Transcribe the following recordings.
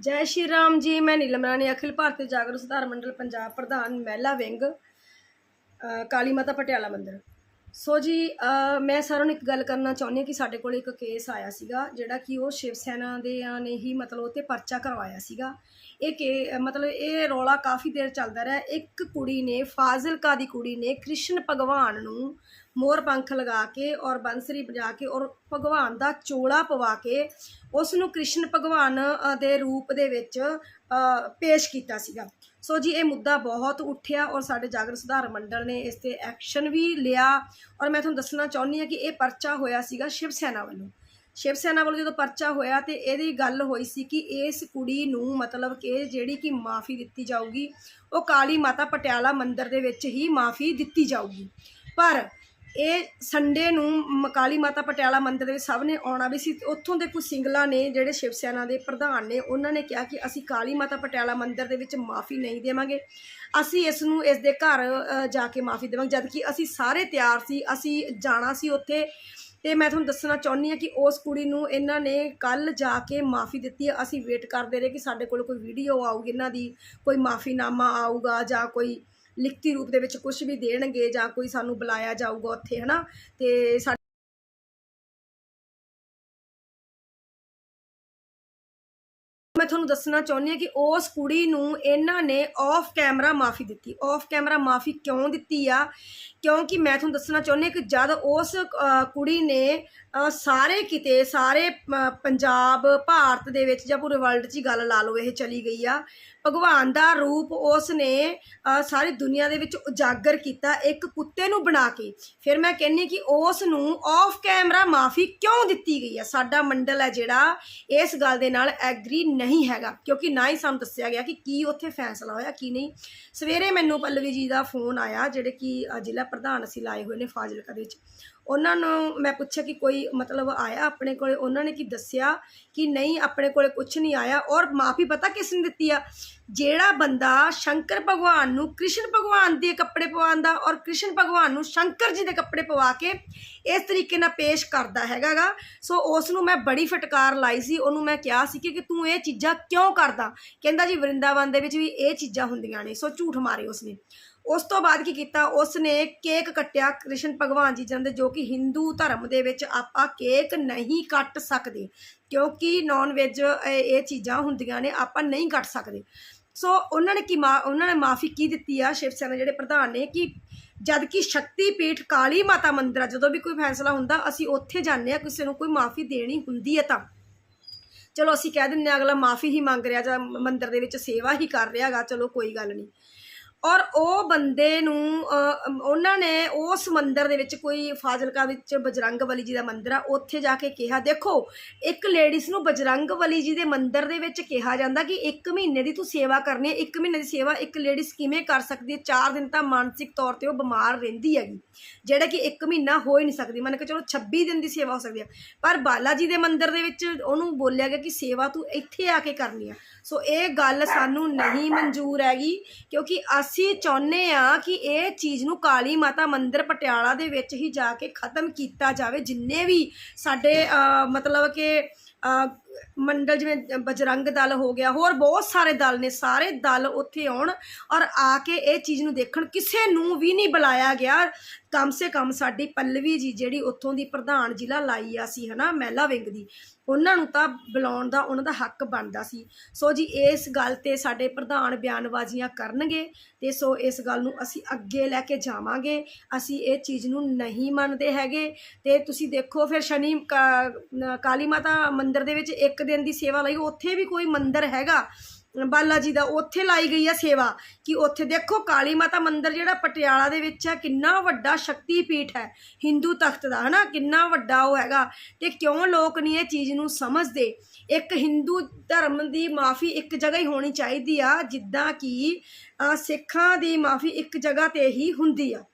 ਜੈ ਸ਼੍ਰੀ ਰਾਮ ਜੀ, ਮੈਂ ਨੀਲਮ ਰਾਣੀ, ਅਖਿਲ ਭਾਰਤੀ ਜਾਗਰੂਕ ਸੁਧਾਰ ਮੰਡਲ, ਪੰਜਾਬ ਪ੍ਰਧਾਨ ਮਹਿਲਾ ਵਿੰਗ ਕਾਲੀ ਮਾਤਾ ਪਟਿਆਲਾ ਮੰਦਿਰ। ਸੋ ਜੀ ਮੈਂ ਸਾਰਿਆਂ ਨੂੰ ਇੱਕ ਗੱਲ ਕਰਨਾ ਚਾਹੁੰਦੀ ਹਾਂ ਕਿ ਸਾਡੇ ਕੋਲ ਇੱਕ ਕੇਸ ਆਇਆ ਸੀਗਾ, ਜਿਹੜਾ ਕਿ ਉਹ ਸ਼ਿਵ ਸੈਨਾ ਦੇ ਨੇ ਹੀ ਮਤਲਬ ਉਹ 'ਤੇ ਪਰਚਾ ਕਰਵਾਇਆ ਸੀਗਾ। ਇਹ ਕੇ, ਮਤਲਬ ਇਹ ਰੌਲਾ ਕਾਫੀ ਦੇਰ ਚੱਲਦਾ ਰਿਹਾ। ਇੱਕ ਕੁੜੀ ਨੇ, ਫਾਜ਼ਿਲਕਾ ਦੀ ਕੁੜੀ ਨੇ ਕ੍ਰਿਸ਼ਨ ਭਗਵਾਨ ਨੂੰ ਮੋਰ ਪੰਖ ਲਗਾ ਕੇ ਔਰ ਬੰਸਰੀ ਵਜਾ ਕੇ ਔਰ ਭਗਵਾਨ ਦਾ ਚੋਲਾ ਪਵਾ ਕੇ ਉਸ ਨੂੰ ਕ੍ਰਿਸ਼ਨ ਭਗਵਾਨ ਦੇ ਰੂਪ ਦੇ ਵਿੱਚ ਪੇਸ਼ ਕੀਤਾ ਸੀਗਾ। ਸੋ ਜੀ, ਇਹ ਮੁੱਦਾ ਬਹੁਤ ਉੱਠਿਆ ਔਰ ਸਾਡੇ ਜਾਗਰਣ ਸੁਧਾਰ ਮੰਡਲ ਨੇ ਇਸ ਤੇ ਐਕਸ਼ਨ ਵੀ ਲਿਆ। ਔਰ ਮੈਂ ਤੁਹਾਨੂੰ ਦੱਸਣਾ ਚਾਹੁੰਦੀ ਹਾਂ ਕਿ ਇਹ ਪਰਚਾ ਹੋਇਆ ਸੀਗਾ ਸ਼ਿਵ ਸੈਨਾ ਵੱਲੋਂ। ਸ਼ਿਵ ਸੈਨਾ ਵੱਲੋਂ ਜਦੋਂ ਪਰਚਾ ਹੋਇਆ ਤੇ ਇਹਦੀ ਗੱਲ ਹੋਈ ਸੀ ਕਿ ਇਸ ਕੁੜੀ ਨੂੰ ਮਤਲਬ ਕਿ ਜਿਹੜੀ ਕਿ ਮਾਫੀ ਦਿੱਤੀ ਜਾਊਗੀ, ਉਹ ਕਾਲੀ ਮਾਤਾ ਪਟਿਆਲਾ ਮੰਦਿਰ ਦੇ ਵਿੱਚ ਹੀ ਮਾਫੀ ਦਿੱਤੀ ਜਾਊਗੀ। ਪਰ ਇਹ ਸੰਡੇ ਨੂੰ ਮ- ਕਾਲੀ ਮਾਤਾ ਪਟਿਆਲਾ ਮੰਦਿਰ ਦੇ ਵਿੱਚ ਸਭ ਨੇ ਆਉਣਾ ਵੀ ਸੀ ਤੇ ਉੱਥੋਂ ਦੇ ਕੁਝ ਸਿੰਗਲਾ ਨੇ ਜਿਹੜੇ ਸ਼ਿਵ ਸੈਨਾ ਦੇ ਪ੍ਰਧਾਨ ਨੇ ਉਹਨਾਂ ਨੇ ਕਿਹਾ ਕਿ ਅਸੀਂ ਕਾਲੀ ਮਾਤਾ ਪਟਿਆਲਾ ਮੰਦਿਰ ਦੇ ਵਿੱਚ ਮਾਫੀ ਨਹੀਂ ਦੇਵਾਂਗੇ। ਅਸੀਂ ਇਸ ਨੂੰ ਇਸ ਦੇ ਘਰ ਅ, ਜਾ ਕੇ ਮਾਫੀ ਦੇਵਾਂਗੇ। ਜਦ ਕਿ ਅਸੀਂ ਸਾਰੇ ਤਿਆਰ ਸੀ ਅਸੀਂ ਜਾਣਾ ਸੀ ਉੱਥੇ ਤੇ ਮੈਂ ਤੁਹਾਨੂੰ ਦੱਸਣਾ ਚਾਹੁੰਦੀ ਹਾਂ ਕਿ ਉਸ ਕੁੜੀ ਨੂੰ ਇਹਨਾਂ ਨੇ ਕੱਲ ਜਾ ਕੇ ਮਾਫੀ ਦਿੱਤੀ ਹੈ। ਅਸੀਂ ਵੇਟ ਕਰਦੇ ਰਹੇ ਕਿ ਸਾਡੇ ਕੋਲ ਕੋਈ ਵੀਡੀਓ ਆਊਗੀ ਇਹਨਾਂ ਦੀ ਕੋਈ ਮਾਫੀਨਾਮਾ ਆਊਗਾ ਜਾਂ ਕੋਈ ਲਿਖਤੀ ਰੂਪ ਦੇ ਵਿੱਚ ਕੁਝ ਵੀ ਦੇਣਗੇ ਜਾਂ ਕੋਈ ਸਾਨੂੰ ਬੁਲਾਇਆ ਜਾਊਗਾ ਉੱਥੇ ਹੈ ਨਾ ਅਤੇ ਸਾ- ਤੁਹਾਨੂੰ ਦੱਸਣਾ ਚਾਹੁੰਦੀ ਹਾਂ ਕਿ ਉਸ ਕੁੜੀ ਨੂੰ ਇਹਨਾਂ ਨੇ ਆਫ ਕੈਮਰਾ ਮਾਫੀ ਦਿੱਤੀ। ਆਫ ਕੈਮਰਾ ਮਾਫੀ ਕਿਉਂ ਦਿੱਤੀ ਆ? ਕਿਉਂਕਿ ਮੈਂ ਤੁਹਾਨੂੰ ਦੱਸਣਾ ਚਾਹੁੰਦੀ ਹਾਂ ਕਿ ਜਦ ਉਸ ਕੁੜੀ ਨੇ ਸਾਰੇ ਕਿਤੇ, ਸਾਰੇ ਪੰਜਾਬ, ਭਾਰਤ ਦੇ ਵਿੱਚ ਜਾਂ ਪੂਰੇ ਵਰਲਡ 'ਚ ਹੀ ਗੱਲ ਲਾ ਲਓ, ਇਹ ਚਲੀ ਗਈ ਆ। ਭਗਵਾਨ ਦਾ ਰੂਪ ਉਸ ਨੇ ਸਾਰੀ ਦੁਨੀਆ ਦੇ ਵਿੱਚ ਉਜਾਗਰ ਕੀਤਾ, ਇੱਕ ਕੁੱਤੇ ਨੂੰ ਬਣਾ ਕੇ। ਫਿਰ ਮੈਂ ਕਹਿੰਨੀ ਕਿ ਉਸ ਨੂੰ ਆਫ ਕੈਮਰਾ ਮਾਫੀ ਕਿਉਂ ਦਿੱਤੀ ਗਈ ਆ? ਸਾਡਾ ਮੰਡਲ ਹੈ ਜਿਹੜਾ ਇਸ ਗੱਲ ਦੇ ਨਾਲ ਐਗਰੀ ਨਹੀਂ ਹੈਗਾ, ਕਿਉਂਕਿ ਨਾ ਹੀ ਸਾਨੂੰ ਦੱਸਿਆ ਗਿਆ ਕਿ ਕੀ ਉੱਥੇ ਫੈਸਲਾ ਹੋਇਆ, ਕੀ ਨਹੀਂ। ਸਵੇਰੇ ਮੈਨੂੰ ਪੱਲਵੀ ਜੀ ਦਾ ਫੋਨ ਆਇਆ, ਜਿਹੜੇ ਕਿ ਜ਼ਿਲ੍ਹਾ ਪ੍ਰਧਾਨ ਅਸੀਂ ਲਾਏ ਹੋਏ ਨੇ ਫਾਜ਼ਿਲਕਾ ਦੇ ਵਿੱਚ। ਉਹਨਾਂ ਨੂੰ ਮੈਂ ਪੁੱਛਿਆ ਕਿ ਕੋਈ ਮਤਲਬ ਆਇਆ ਆਪਣੇ ਕੋਲੇ? ਉਹਨਾਂ ਨੇ ਕੀ ਦੱਸਿਆ ਕਿ ਨਹੀਂ, ਆਪਣੇ ਕੋਲੇ ਕੁਝ ਨਹੀਂ ਆਇਆ ਔਰ ਮਾਫੀ ਪਤਾ ਕਿਸ ਨੇ ਦਿੱਤੀ ਆ? ਜਿਹੜਾ ਬੰਦਾ ਸ਼ੰਕਰ ਭਗਵਾਨ ਨੂੰ, ਕ੍ਰਿਸ਼ਨ ਭਗਵਾਨ ਦੇ ਕੱਪੜੇ ਪਵਾਉਂਦਾ ਔਰ ਕ੍ਰਿਸ਼ਨ ਭਗਵਾਨ ਨੂੰ ਸ਼ੰਕਰ ਜੀ ਦੇ ਕੱਪੜੇ ਪਵਾ ਕੇ ਇਸ ਤਰੀਕੇ ਨਾਲ ਪੇਸ਼ ਕਰਦਾ ਹੈਗਾਗਾ ਸੋ ਉਸ ਨੂੰ ਮੈਂ ਬੜੀ ਫਟਕਾਰ ਲਾਈ ਸੀ, ਉਹਨੂੰ ਮੈਂ ਕਿਹਾ ਸੀ ਕਿ ਤੂੰ ਇਹ ਚੀਜ਼ਾਂ ਕਿਉਂ ਕਰਦਾ? ਕਹਿੰਦਾ ਜੀ, ਵਰਿੰਦਾਵਨ ਦੇ ਵਿੱਚ ਵੀ ਇਹ ਚੀਜ਼ਾਂ ਹੁੰਦੀਆਂ ਨੇ, ਸੋ ਝੂਠ ਮਾਰੇ ਉਸਨੇ। ਉਸ ਤੋਂ ਬਾਅਦ ਕੀ ਕੀਤਾ? ਉਸਨੇ ਕੇਕ ਕੱਟਿਆ ਕ੍ਰਿਸ਼ਨ ਭਗਵਾਨ ਜੀ ਜਨਮ ਦੇ, ਜੋ ਕਿ ਹਿੰਦੂ ਧਰਮ ਦੇ ਵਿੱਚ ਆਪਾਂ ਕੇਕ ਨਹੀਂ ਕੱਟ ਸਕਦੇ, ਕਿਉਂਕਿ ਨਾਨ ਵੈਜ ਇਹ ਚੀਜ਼ਾਂ ਹੁੰਦੀਆਂ ਨੇ, ਆਪਾਂ ਨਹੀਂ ਕੱਟ ਸਕਦੇ। ਸੋ ਉਹਨਾਂ ਨੇ ਕੀ ਮਾ- ਉਹਨਾਂ ਨੇ ਮਾਫੀ ਕੀ ਦਿੱਤੀ ਆ ਸ਼ਿਵ ਸੈਨਾ ਜਿਹੜੇ ਪ੍ਰਧਾਨ ਨੇ, ਕਿ ਜਦ ਕਿ ਸ਼ਕਤੀ ਪੀਠ ਕਾਲੀ ਮਾਤਾ ਮੰਦਿਰ ਆ, ਜਦੋਂ ਵੀ ਕੋਈ ਫੈਸਲਾ ਹੁੰਦਾ, ਅਸੀਂ ਉੱਥੇ ਜਾਂਦੇ ਆ ਕਿਸੇ ਨੂੰ ਕੋਈ ਮਾਫੀ ਦੇਣੀ ਹੁੰਦੀ ਹੈ ਤਾਂ। ਚਲੋ ਅਸੀਂ ਕਹਿ ਦਿੰਦੇ ਆ ਅਗਲਾ ਮਾਫੀ ਹੀ ਮੰਗ ਰਿਹਾ ਜਾਂ ਮੰਦਿਰ ਦੇ ਵਿੱਚ ਸੇਵਾ ਹੀ ਕਰ ਰਿਹਾ ਹੈਗਾ ਚਲੋ ਕੋਈ ਗੱਲ ਨਹੀਂ। ਔਰ ਉਹ ਬੰਦੇ ਨੂੰ ਉਹਨਾਂ ਨੇ ਉਸ ਮੰਦਿਰ ਦੇ ਵਿੱਚ ਕੋਈ ਫਾਜ਼ਿਲਕਾ ਵਿੱਚ ਬਜਰੰਗ ਬਲੀ ਜੀ ਦਾ ਮੰਦਿਰ ਆ, ਉੱਥੇ ਜਾ ਕੇ ਕਿਹਾ, ਦੇਖੋ, ਇੱਕ ਲੇਡੀਜ਼ ਨੂੰ ਬਜਰੰਗ ਬਲੀ ਜੀ ਦੇ ਮੰਦਿਰ ਦੇ ਵਿੱਚ ਕਿਹਾ ਜਾਂਦਾ ਕਿ ਇੱਕ ਮਹੀਨੇ ਦੀ ਤੂੰ ਸੇਵਾ ਕਰਨੀ ਹੈ, ਇੱਕ ਮਹੀਨੇ ਦੀ ਸੇਵਾ ਇੱਕ ਲੇਡੀਜ਼ ਕਿਵੇਂ ਕਰ ਸਕਦੀ ਹੈ? ਚਾਰ ਦਿਨ ਤਾਂ ਮਾਨਸਿਕ ਤੌਰ ਤੇ ਉਹ ਬਿਮਾਰ ਰਹਿੰਦੀ ਹੈਗੀ, ਜਿਹੜਾ ਕਿ ਇੱਕ ਮਹੀਨਾ ਹੋ ਹੀ ਨਹੀਂ ਸਕਦੀ। ਮੰਨ ਕੇ ਚਲੋ 26 ਦਿਨ ਦੀ ਸੇਵਾ ਹੋ ਸਕਦੀ ਹੈ। ਪਰ ਬਾਲਾ ਜੀ ਦੇ ਮੰਦਿਰ ਦੇ ਵਿੱਚ ਉਹਨੂੰ ਬੋਲਿਆ ਗਿਆ ਕਿ ਸੇਵਾ ਤੂੰ ਇੱਥੇ ਆ ਕੇ ਕਰਨੀ ਆ ਸੋ ਇਹ ਗੱਲ ਸਾਨੂੰ ਨਹੀਂ ਮਨਜ਼ੂਰ ਹੈਗੀ, ਕਿਉਂਕਿ ਅਸੀਂ ਚਾਹੁੰਦੇ ਆ ਕਿ ਇਹ ਚੀਜ਼ ਨੂੰ ਕਾਲੀ ਮਾਤਾ ਮੰਦਿਰ ਪਟਿਆਲਾ ਦੇ ਵਿੱਚ ਹੀ ਜਾ ਕੇ ਖਤਮ ਕੀਤਾ ਜਾਵੇ, ਜਿੰਨੇ ਵੀ ਸਾਡੇ ਮਤਲਬ ਕਿ ਮੰਡਲ ਜਿਵੇਂ, ਬਜਰੰਗ ਦਲ ਹੋ ਗਿਆ, ਹੋਰ ਬਹੁਤ ਸਾਰੇ ਦਲ ਨੇ, ਸਾਰੇ ਦਲ ਉੱਥੇ ਆਉਣ ਔਰ ਆ ਕੇ ਇਹ ਚੀਜ਼ ਨੂੰ ਦੇਖਣ। ਕਿਸੇ ਨੂੰ ਵੀ ਨਹੀਂ ਬੁਲਾਇਆ ਗਿਆ। ਕਮ ਸੇ ਕਮ ਸਾਡੀ ਪੱਲਵੀ ਜੀ ਜਿਹੜੀ ਉੱਥੋਂ ਦੀ ਪ੍ਰਧਾਨ ਜ਼ਿਲ੍ਹਾ ਲਾਈ ਆ ਸੀ, ਹਨਾ, ਮਹਿਲਾ ਵਿੰਗ ਦੀ, ਉਹਨਾਂ ਨੂੰ ਤਾਂ ਬੁਲਾਉਣ ਦਾ, ਉਹਨਾਂ ਦਾ ਹੱਕ ਬਣਦਾ ਸੀ। ਸੋ ਜੀ, ਇਸ ਗੱਲ ਤੇ ਸਾਡੇ ਪ੍ਰਧਾਨ ਬਿਆਨਬਾਜ਼ੀਆਂ ਕਰਨਗੇ ਤੇ ਸੋ ਇਸ ਗੱਲ ਨੂੰ ਅਸੀਂ ਅੱਗੇ ਲੈ ਕੇ ਜਾਵਾਂਗੇ। ਅਸੀਂ ਇਹ ਚੀਜ਼ ਨੂੰ ਨਹੀਂ ਮੰਨਦੇ ਹੈਗੇ। ਤੇ ਤੁਸੀਂ ਦੇਖੋ, ਫਿਰ ਸ਼ਨੀ, ਕਾ- ਕਾਲੀ ਮਾਤਾ ਮੰਦਿਰ ਦੇ ਵਿੱਚ ਇੱਕ ਦਿਨ ਦੀ ਸੇਵਾ ਲਈ। ਉੱਥੇ ਵੀ ਕੋਈ ਮੰਦਿਰ ਹੈਗਾ, ਬਾਲਾ ਜੀ ਦਾ। ਉੱਥੇ ਲਾਈ ਗਈ ਆ ਸੇਵਾ ਕਿ ਉੱਥੇ ਦੇਖੋ ਕਾਲੀ ਮਾਤਾ ਮੰਦਿਰ ਜਿਹੜਾ ਪਟਿਆਲਾ ਦੇ ਵਿੱਚ ਹੈ ਕਿੰਨਾ ਵੱਡਾ ਸ਼ਕਤੀ ਪੀਠ ਹੈ, ਹਿੰਦੂ ਤਖਤ ਦਾ, ਹਨਾ? ਕਿੰਨਾ ਵੱਡਾ ਉਹ ਹੈਗਾ। ਤੇ ਕਿਉਂ ਲੋਕ ਨਹੀਂ ਇਹ ਚੀਜ਼ ਨੂੰ ਸਮਝਦੇ? ਇੱਕ ਹਿੰਦੂ ਧਰਮ ਦੀ ਮਾਫੀ ਇੱਕ ਜਗ੍ਹਾ ਹੀ ਹੋਣੀ ਚਾਹੀਦੀ ਆ, ਜਿੱਦਾਂ ਕਿ ਸਿੱਖਾਂ ਦੀ ਮਾਫੀ ਇੱਕ ਜਗ੍ਹਾ ਤੇ ਹੀ ਹੁੰਦੀ ਆ।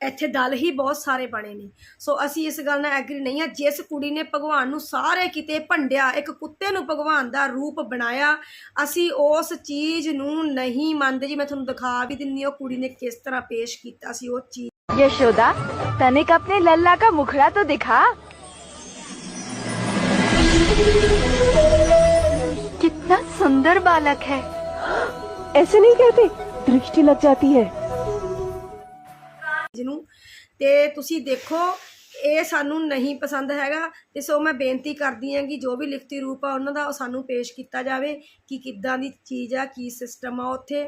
ਇੱਥੇ ਦਲ ਹੀ ਬਹੁਤ ਸਾਰੇ ਬਣੇ ਨੇ ਸੋ ਅਸੀਂ ਇਸ ਗੱਲ ਨਾਲ ਐਗਰੀ ਨਹੀਂ ਆ ਜਿਸ ਕੁੜੀ ਨੇ ਭਗਵਾਨ ਨੂੰ ਸਾਰੇ ਕਿਤੇ ਭੰਡਿਆ ਇੱਕ ਕੁੱਤੇ ਨੂੰ ਭਗਵਾਨ ਦਾ ਰੂਪ ਬਣਾਇਆ ਅਸੀਂ ਉਸ ਚੀਜ਼ ਨੂੰ ਨਹੀਂ ਮੰਨਦੇ ਜੀ ਮੈਂ ਤੁਹਾਨੂੰ ਦਿਖਾ ਵੀ ਦਿੰਨੀ ਹਾਂ ਉਹ ਕੁੜੀ ਨੇ ਕਿਸ ਤਰ੍ਹਾਂ ਪੇਸ਼ ਕੀਤਾ ਸੀ ਉਹ ਚੀਜ਼ यशोदा तनिक अपने लल्ला का मुखड़ा तो दिखा कितना सुंदर बालक है ऐसे नहीं कहते दृष्टि लग जाती है ਜਿਹਨੂੰ ਤੇ ਤੁਸੀਂ ਦੇਖੋ, ਇਹ ਸਾਨੂੰ ਨਹੀਂ ਪਸੰਦ ਹੈਗਾ ਤੇ ਸੋ ਮੈਂ ਬੇਨਤੀ ਕਰਦੀ ਹਾਂ ਕਿ ਜੋ ਵੀ ਲਿਖਤੀ ਰੂਪ ਆ ਉਹਨਾਂ ਦਾ ਉਹ ਸਾਨੂੰ ਪੇਸ਼ ਕੀਤਾ ਜਾਵੇ ਕਿ ਕਿੱਦਾਂ ਦੀ ਚੀਜ਼ ਆ, ਕੀ ਸਿਸਟਮ ਆ ਉੱਥੇ।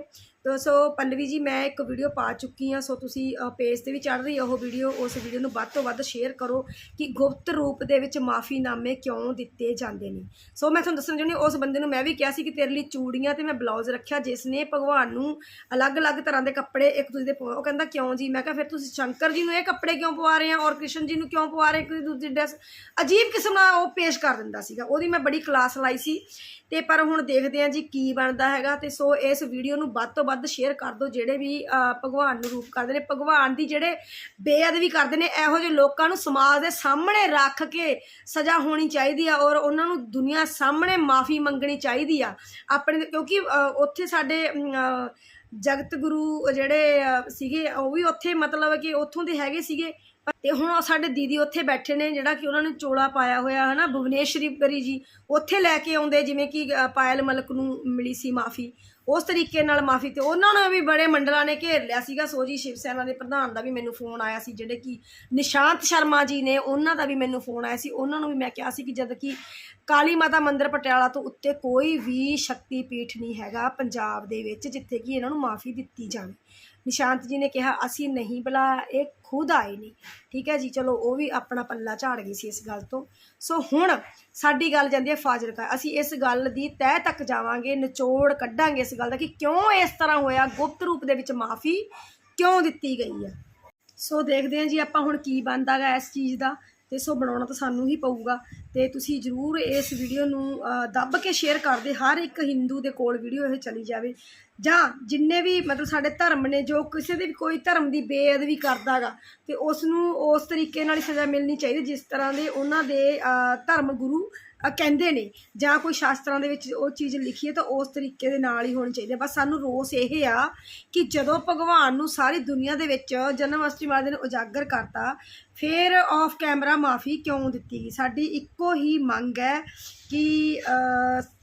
ਤੇ ਸੋ ਪੱਲਵੀ ਜੀ, ਮੈਂ ਇੱਕ ਵੀਡੀਓ ਪਾ ਚੁੱਕੀ ਹਾਂ। ਸੋ ਤੁਸੀਂ ਪੇਜ ਤੇ ਵੀ ਚੜ ਰਹੀ ਆ ਉਹ ਵੀਡੀਓ ਉਸ ਵੀਡੀਓ ਨੂੰ ਵੱਧ ਤੋਂ ਵੱਧ ਸ਼ੇਅਰ ਕਰੋ ਕਿ ਗੁਪਤ ਰੂਪ ਦੇ ਵਿੱਚ ਮਾਫੀਨਾਮੇ ਕਿਉਂ ਦਿੱਤੇ ਜਾਂਦੇ ਨੇ। ਸੋ ਮੈਂ ਤੁਹਾਨੂੰ ਦੱਸਣਾ ਚਾਹੁੰਦੀ ਉਸ ਬੰਦੇ ਨੂੰ ਮੈਂ ਵੀ ਕਿਹਾ ਸੀ ਕਿ ਤੇਰੇ ਲਈ ਚੂੜੀਆਂ ਤੇ ਮੈਂ ਬਲਾਊਜ਼ ਰੱਖਿਆ, ਜਿਸ ਨੇ ਭਗਵਾਨ ਨੂੰ ਅਲੱਗ-ਅਲੱਗ ਤਰ੍ਹਾਂ ਦੇ ਕੱਪੜੇ ਇੱਕ ਦੂਜੇ ਦੇ ਪਵਾ ਉਹ ਕਹਿੰਦਾ, ਕਿਉਂ ਜੀ? ਮੈਂ ਕਿਹਾ, ਫਿਰ ਤੁਸੀਂ ਸ਼ੰਕਰ ਜੀ ਨੂੰ ਇਹ ਕੱਪੜੇ ਕਿਉਂ ਪਵਾ ਰਹੇ ਆ ਔਰ ਕ੍ਰਿਸ਼ਨ ਜੀ ਨੂੰ ਕਿਉਂ ਪਵਾ ਰਹੇ ਕੋਈ ਦੂਜੀ ਡਰੈਸ ਅਜੀਬ ਕਿਸਮ ਨਾਲ ਉਹ ਪੇਸ਼ ਕਰ ਦਿੰਦਾ ਸੀਗਾ। ਉਹਦੀ ਮੈਂ ਬੜੀ ਕਲਾਸ ਲਾਈ ਸੀ। ਤੇ ਪਰ ਹੁਣ ਦੇਖਦੇ ਆ ਜੀ ਕੀ ਬਣਦਾ ਹੈਗਾ। ਤੇ ਸੋ ਇਸ ਵੀਡੀਓ ਨੂੰ ਵੱਧ ਤੋਂ ਵੱਧ ਸ਼ੇਅਰ ਕਰ ਦਿਓ, ਜਿਹੜੇ ਵੀ ਭਗਵਾਨ ਨੂੰ ਰੂਪ ਕਰਦੇ ਨੇ। ਭਗਵਾਨ ਦੀ ਜਿਹੜੇ ਬੇਅਦਬੀ ਕਰਦੇ ਨੇ, ਇਹੋ ਜਿਹੇ ਲੋਕਾਂ ਨੂੰ ਸਮਾਜ ਦੇ ਸਾਹਮਣੇ ਰੱਖ ਕੇ ਸਜ਼ਾ ਹੋਣੀ ਚਾਹੀਦੀ ਆ ਔਰ ਉਹਨਾਂ ਨੂੰ ਦੁਨੀਆ ਸਾਹਮਣੇ ਮਾਫੀ ਮੰਗਣੀ ਚਾਹੀਦੀ ਆ। ਆਪਣੇ ਕਿਉਂਕਿ ਉੱਥੇ ਸਾਡੇ ਜਗਤ ਗੁਰੂ ਜਿਹੜੇ ਸੀਗੇ, ਉਹ ਵੀ ਉੱਥੇ ਮਤਲਬ ਕਿ ਉੱਥੋਂ ਦੇ ਹੈਗੇ ਸੀਗੇ। ਪਰ- ਤੇ ਹੁਣ ਸਾਡੇ ਦੀਦੀ ਉੱਥੇ ਬੈਠੇ ਨੇ, ਜਿਹੜਾ ਕਿ ਉਹਨਾਂ ਨੇ ਚੋਲਾ ਪਾਇਆ ਹੋਇਆ, ਹਨਾ ਭੁਵਨੇਸ਼ਵਰੀ ਪਰੀ ਜੀ। ਉੱਥੇ ਲੈ ਕੇ ਆਉਂਦੇ, ਜਿਵੇਂ ਕਿ ਪਾਇਲ ਮਲਕ ਨੂੰ ਮਿਲੀ ਸੀ ਮਾਫੀ। ਉਸ ਤਰੀਕੇ ਨਾਲ ਮਾਫੀ ਤੇ ਉਹਨਾਂ ਨੂੰ ਵੀ ਬੜੇ ਮੰਡਲਾਂ ਨੇ ਘੇਰ ਲਿਆ ਸੀਗਾ। ਸੋਜੀ ਸ਼ਿਵ ਸੈਨਾ ਦੇ ਪ੍ਰਧਾਨ ਦਾ ਵੀ ਮੈਨੂੰ ਫੋਨ ਆਇਆ ਸੀ, ਜਿਹੜੇ ਕਿ ਨਿਸ਼ਾਂਤ ਸ਼ਰਮਾ ਜੀ ਨੇ, ਉਹਨਾਂ ਦਾ ਵੀ ਮੈਨੂੰ ਫੋਨ ਆਇਆ ਸੀ। ਉਹਨਾਂ ਨੂੰ ਵੀ ਮੈਂ ਕਿਹਾ ਸੀ ਕਿ ਜਦ ਕਿ ਕਾਲੀ ਮਾਤਾ ਮੰਦਿਰ ਪਟਿਆਲਾ ਤੋਂ ਉੱਤੇ ਕੋਈ ਵੀ ਸ਼ਕਤੀ ਪੀਠ ਨਹੀਂ ਹੈਗਾ ਪੰਜਾਬ ਦੇ ਵਿੱਚ, ਜਿੱਥੇ ਕਿ ਇਹਨਾਂ ਨੂੰ ਮਾਫੀ ਦਿੱਤੀ ਜਾਵੇ। ਨਿਸ਼ਾਂਤ ਜੀ ਨੇ ਕਿਹਾ, ਅਸੀਂ ਨਹੀਂ ਬੁਲਾ ਇਹ ਖੁਦ ਆਏ ਨੇ। ਠੀਕ ਹੈ ਜੀ, ਚਲੋ ਉਹ ਵੀ ਆਪਣਾ ਪੱਲਾ ਝਾੜ ਗਈ ਸੀ ਇਸ ਗੱਲ ਤੋਂ। ਸੋ ਹੁਣ ਸਾਡੀ ਗੱਲ ਜਾਂਦੀ ਹੈ ਫਾਜ਼ਿਲਕਾ। ਅਸੀਂ ਇਸ ਗੱਲ ਦੀ ਤਹਿ ਤੱਕ ਜਾਵਾਂਗੇ, ਨਿਚੋੜ ਕੱਢਾਂਗੇ ਇਸ ਗੱਲ ਦਾ ਕਿ ਕਿਉਂ ਇਸ ਤਰ੍ਹਾਂ ਹੋਇਆ, ਗੁਪਤ ਰੂਪ ਦੇ ਵਿੱਚ ਮਾਫੀ ਕਿਉਂ ਦਿੱਤੀ ਗਈ ਹੈ। ਸੋ ਦੇਖਦੇ ਹਾਂ ਜੀ ਆਪਾਂ ਹੁਣ ਕੀ ਬਣਦਾਗਾ ਇਸ ਚੀਜ਼ ਦਾ। ਤੇ ਸੋ ਬਣਾਉਣਾ ਤਾਂ ਸਾਨੂੰ ਹੀ ਪਊਗਾ। ਤੇ ਤੁਸੀਂ ਜਰੂਰ ਇਸ ਵੀਡੀਓ ਨੂੰ ਦੱਬ ਕੇ ਸ਼ੇਅਰ ਕਰਦੇ ਹਰ ਇੱਕ ਹਿੰਦੂ ਦੇ ਕੋਲ ਵੀਡੀਓ ਇਹ ਚਲੀ ਜਾਵੇ। ਜਾਂ ਜਿੰਨੇ ਵੀ ਮਤਲਬ ਸਾਡੇ ਧਰਮ ਨੇ, ਜੋ ਕਿਸੇ ਦੇ ਵੀ ਕੋਈ ਧਰਮ ਦੀ ਬੇਅਦਬੀ ਕਰਦਾਗਾ, ਤੇ ਉਸ ਨੂੰ ਉਸ ਤਰੀਕੇ ਨਾਲ ਸਜ਼ਾ ਮਿਲਣੀ ਚਾਹੀਦੀ, ਜਿਸ ਤਰ੍ਹਾਂ ਦੇ ਉਹਨਾਂ ਦੇ ਧਰਮ ਗੁਰੂ ਕਹਿੰਦੇ ਨੇ। ਜਾਂ ਕੋਈ ਸ਼ਾਸਤਰਾਂ ਦੇ ਵਿੱਚ ਉਹ ਚੀਜ਼ ਲਿਖੀ ਹੈ ਤਾਂ ਉਸ ਤਰੀਕੇ ਦੇ ਨਾਲ ਹੀ ਹੋਣੀ ਚਾਹੀਦੀ ਹੈ। ਬਸ ਸਾਨੂੰ ਰੋਸ ਇਹ ਆ ਕਿ ਜਦੋਂ ਭਗਵਾਨ ਨੂੰ ਸਾਰੀ ਦੁਨੀਆ ਦੇ ਵਿੱਚ ਜਨਮ ਅਸ਼ਟਮੀ ਵਾਲੇ ਦਿਨ ਉਜਾਗਰ ਕਰਤਾ, ਫਿਰ ਆਫ ਕੈਮਰਾ ਮਾਫੀ ਕਿਉਂ ਦਿੱਤੀ ਗਈ? ਸਾਡੀ ਇੱਕੋ ਹੀ ਮੰਗ ਹੈ ਕਿ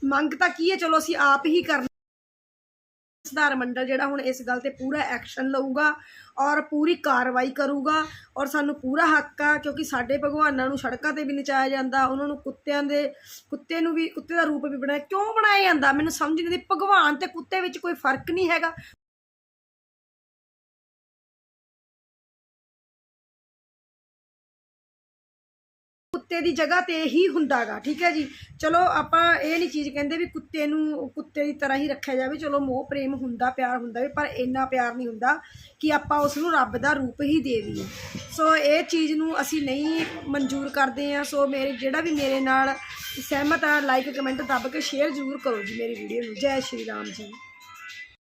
ਮੰਗ ਤਾਂ ਕੀ ਹੈ? ਚਲੋ ਅਸੀਂ ਆਪ ਹੀ ਕਰਨਾ ਸੁਧਾਰ ਮੰਡਲ ਜਿਹੜਾ ਹੁਣ ਇਸ ਗੱਲ ਤੇ ਪੂਰਾ ਐਕਸ਼ਨ ਲਊਗਾ ਔਰ ਪੂਰੀ ਕਾਰਵਾਈ ਕਰੂਗਾ ਔਰ ਸਾਨੂੰ ਪੂਰਾ ਹੱਕ ਆ, ਕਿਉਂਕਿ ਸਾਡੇ ਭਗਵਾਨਾਂ ਨੂੰ ਸੜਕਾਂ ਤੇ ਵੀ ਨਚਾਇਆ ਜਾਂਦਾ, ਉਹਨਾਂ ਨੂੰ ਕੁੱਤਿਆਂ ਦੇ, ਕੁੱਤੇ ਨੂੰ ਵੀ, ਕੁੱਤੇ ਦਾ ਰੂਪ ਵੀ ਬਣਾਇਆ, ਕਿਉਂ ਬਣਾਇਆ ਜਾਂਦਾ? ਮੈਨੂੰ ਸਮਝ ਨਹੀਂ ਆਉਂਦੀ, ਭਗਵਾਨ ਤੇ ਕੁੱਤੇ ਵਿੱਚ ਕੋਈ ਫ਼ਰਕ ਨਹੀਂ ਹੈਗਾ। ਕੁੱਤੇ ਦੀ ਜਗ੍ਹਾ ਤੇ ਹੀ ਹੁੰਦਾਗਾ, ਠੀਕ ਹੈ ਜੀ? ਚਲੋ, ਆਪਾਂ ਇਹ ਨਹੀਂ ਚੀਜ਼ ਕਹਿੰਦੇ ਵੀ ਕੁੱਤੇ ਨੂੰ, ਕੁੱਤੇ ਦੀ ਤਰ੍ਹਾਂ ਹੀ ਰੱਖਿਆ ਜਾਵੇ। ਚਲੋ, ਮੋਹ, ਪ੍ਰੇਮ ਹੁੰਦਾ, ਪਿਆਰ ਹੁੰਦਾ ਵੀ, ਪਰ ਇੰਨਾ ਪਿਆਰ ਨਹੀਂ ਹੁੰਦਾ ਕਿ ਆਪਾਂ ਉਸ ਨੂੰ ਰੱਬ ਦਾ ਰੂਪ ਹੀ ਦੇ ਦਈਏ। ਸੋ, ਇਹ ਚੀਜ਼ ਨੂੰ ਅਸੀਂ ਨਹੀਂ ਮਨਜ਼ੂਰ ਕਰਦੇ ਆ ਸੋ, ਮੇਰੇ, ਜਿਹੜਾ ਵੀ ਮੇਰੇ ਨਾਲ ਸਹਿਮਤ ਆ ਲਾਈਕ ਕਮੈਂਟ ਦੱਬ ਕੇ ਸ਼ੇਅਰ ਜ਼ਰੂਰ ਕਰੋ ਜੀ ਮੇਰੀ ਵੀਡੀਓ ਨੂੰ। ਜੈ ਸ਼੍ਰੀ ਰਾਮ ਜੀ।